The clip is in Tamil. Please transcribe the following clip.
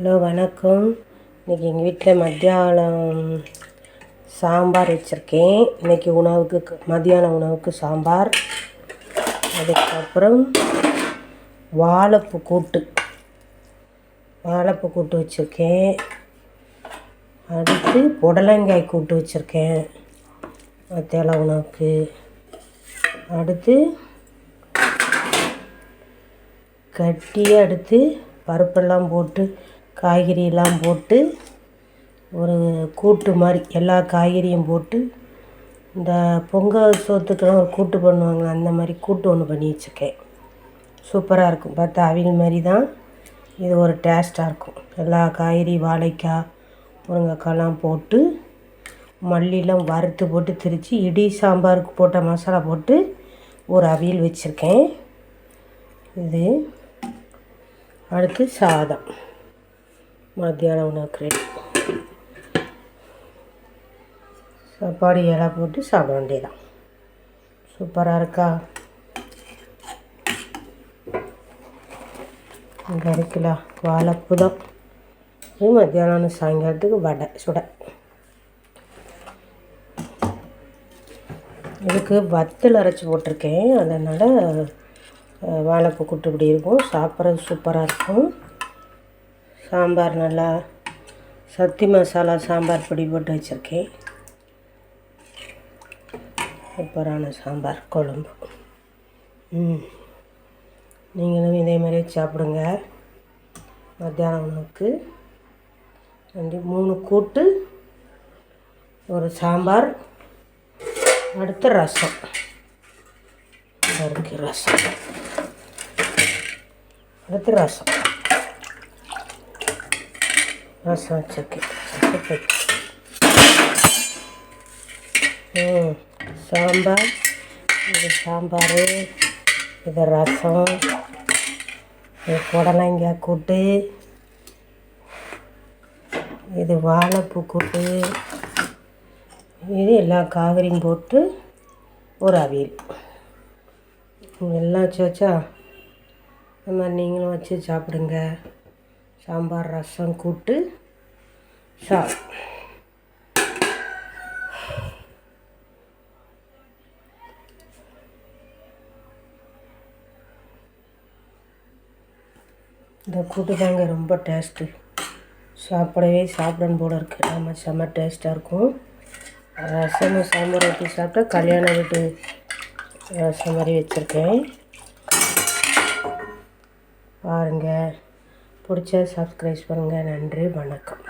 ஹலோ வணக்கம். இன்றைக்கி எங்கள் வீட்டில் மத்தியானம் சாம்பார் வச்சுருக்கேன். இன்றைக்கி உணவுக்கு மத்தியான உணவுக்கு சாம்பார். அதுக்கப்புறம் வாழைப்பூ கூட்டு. வாழைப்பூ கூட்டு வச்சுருக்கேன். அடுத்து புடலங்காய் கூட்டு வச்சுருக்கேன். மத்தியான உணவுக்கு. அடுத்து கட்டி அடுத்து பருப்பெல்லாம் போட்டு காய்கறியெல்லாம் போட்டு ஒரு கூட்டு மாதிரி எல்லா காய்கறியும் போட்டு இந்த பொங்கல் சோத்துக்கெல்லாம் ஒரு கூட்டு பண்ணுவாங்க அந்த மாதிரி கூட்டு ஒன்று பண்ணி வச்சுருக்கேன். சூப்பராக இருக்கும். பார்த்தா அவியல் மாதிரி தான். இது ஒரு டேஸ்ட்டாக இருக்கும். எல்லா காய்கறி வாழைக்காய் முருங்கைக்காய்லாம் போட்டு மல்லிலாம் வறுத்து போட்டு திரித்து இடி சாம்பாருக்கு போட்ட மசாலா போட்டு ஒரு அவியல் வச்சுருக்கேன். இது அடுத்து சாதம். மத்தியான உணவுக்கு ரெடி சாப்பாடு இலை போட்டு சாப்பிட வேண்டியதான் சூப்பராக இருக்கா? இங்கே இருக்குல்ல வாழைப்பூ தான் இது மத்தியானம் சாயங்காலத்துக்கு வடை சுட. இதுக்கு வத்தல் அரைச்சி போட்டிருக்கேன். அதனால் வாழைப்பூ கூட்டு இப்படி இருக்கும். சாப்பிட்றது சூப்பராக இருக்கும். சாம்பார் நல்லா சத்தி மசாலா சாம்பார் பொடி போட்டு வச்சுருக்கேன். சூப்பரான சாம்பார் குழம்பு. ம். நீங்களும் இதே மாதிரி சாப்பிடுங்க. மத்தியான உணவுக்கு ரெண்டு மூணு கூட்டு ஒரு சாம்பார் அடுத்து ரசம். இருக்குது ரசம். அடுத்து ரசம். ரசம் வச்சிருக்கேன் ம் சாம்பார் இது சாம்பார். இது ரசம். இது புடலங்காய் கூட்டு. இது வாழைப்பூ கூட்டு. இது எல்லா காய்கறியும் போட்டு ஒரு அவியல். எல்லாம் வச்சு வச்சா இந்த மாதிரி நீங்களும் வச்சு சாப்பிடுங்க. சாம்பார் ரசம் கூட்டு. சா இந்த கூட்டு தாங்க ரொம்ப டேஸ்ட்டு சாப்பிடவே சாப்பிடணும் போல இருக்குது நம்ம செம்ம டேஸ்ட்டாக இருக்கும். ரசமும் சாம்பார் ஊற்றி சாப்பிட்டா கல்யாண வீட்டு ரசம் மாதிரி வச்சுருக்கேன். பாருங்கள் பிடிச்சா சப்ஸ்கிரைப் பண்ணுங்கள் நன்றி வணக்கம்.